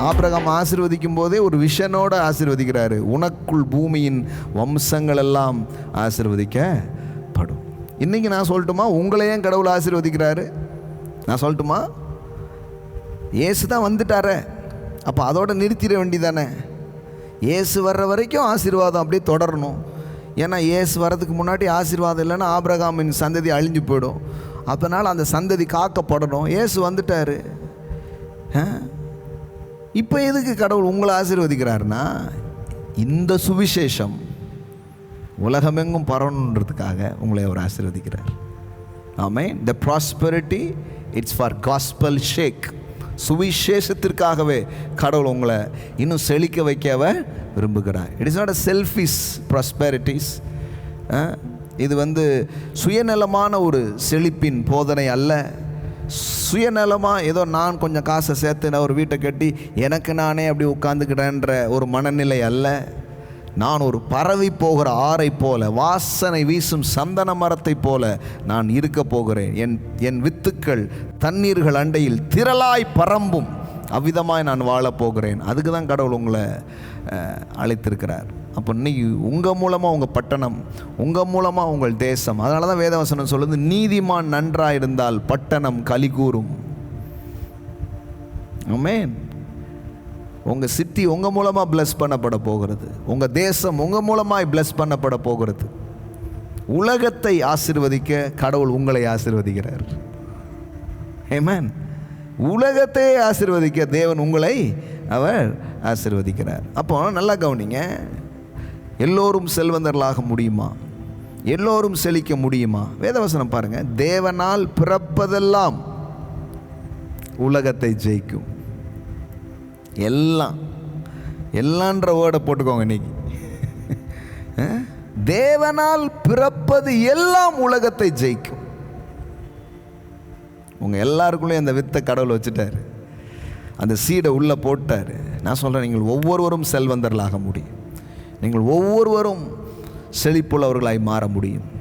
Abraham ஆசிர்வதிக்கும் போதே ஒரு விஷனோடு ஆசிர்வதிக்கிறாரு. உனக்குள் பூமியின் வம்சங்கள் எல்லாம் ஆசிர்வதிக்கப்படும். இன்னைக்கு நான் சொல்லட்டுமா? உங்களையும் கடவுள் ஆசிர்வதிக்கிறாரு? நான் சொல்லட்டுமா? இயேசு தான் வந்துட்டாரே. அப்போ அதோட நிறுத்திட வேண்டிதானே இயேசு வர்ற வரைக்கும் ஆசீர்வாதம் அப்படியே தொடரணும். ஏன்னா இயேசு வர்றதுக்கு முன்னாடி ஆசீர்வாதம் இல்லைன்னா ஆபிரகாமின் சந்ததி அழிஞ்சு போயிடும். அதனால் அந்த சந்ததி காக்கப்படணும். இயேசு வந்துட்டாரு. ஆ? இப்போ எதுக்கு கடவுள் உங்களை ஆசீர்வதிக்கிறாருன்னா இந்த சுவிசேஷம் உலகமெங்கும் பரவணுன்றதுக்காக உங்களை அவர் ஆசீர்வதிக்கிறார். ஆமே the prosperity it's for gospel sake சுவிசேஷத்திற்காகவே கடவுள் உங்களை இன்னும் செழிக்க வைக்கவ விரும்புகிறார். It is not a selfish prosperities இது வந்து சுயநலமான ஒரு செழிப்பின் போதனை அல்ல. சுயநலமாக ஏதோ நான் கொஞ்சம் காசை சேர்த்து நான் ஒரு வீட்டை கட்டி எனக்கு நானே அப்படி உட்காந்துக்கிட்டேன்ற ஒரு மனநிலை அல்ல. நான் ஒரு பரவி போகிற ஆறை போல வாசனை வீசும் சந்தன மரத்தை போல நான் இருக்க போகிறேன். என் என் வித்துக்கள் தண்ணீர்கள் அண்டையில் திரளாய் பரம்பும். அவ்விதமாக நான் வாழப் போகிறேன். அதுக்கு தான் கடவுள் உங்களை அழைத்திருக்கிறார். அப்போ இன்னைக்கு உங்கள் மூலமாக உங்கள் பட்டணம் உங்கள் மூலமாக உங்கள் தேசம். அதனால தான் வேதவசனம் சொல்லுது நீதிமான் நன்றாக இருந்தால் பட்டணம் களி கூறும் ஆமென். உங்கள் சிட்டி உங்கள் மூலமாக பிளஸ் பண்ணப்பட போகிறது. உங்கள் தேசம் உங்கள் மூலமாக பிளஸ் பண்ணப்பட போகிறது. உலகத்தை ஆசிர்வதிக்க கடவுள் உங்களை ஆசீர்வதிக்கிறார். ஏமேன் உலகத்தை ஆசிர்வதிக்க தேவன் உங்களை அவர் ஆசிர்வதிக்கிறார். அப்போ நல்லா கவனிங்க. எல்லோரும் செல்வந்தர்களாக முடியுமா? எல்லோரும் செழிக்க முடியுமா? வேதவசனம் பாருங்கள் தேவனால் பிறப்பதெல்லாம் உலகத்தை ஜெயிக்கும். எல்லாம். எல்லான்ற வேர்டை போட்டுக்கோங்க இன்னைக்கு. தேவனால் பிறப்பது எல்லாம் உலகத்தை ஜெயிக்கும். உங்கள் எல்லாருக்குள்ளேயும் அந்த வித்தை கடவுள் வச்சுட்டாரு. அந்த சீடை உள்ளே போட்டார். நான் சொல்கிறேன் நீங்கள் ஒவ்வொருவரும் செல்வந்தர்களாக முடியும். நீங்கள் ஒவ்வொருவரும் செழிப்புள்ளவர்களாய் மாற முடியும்.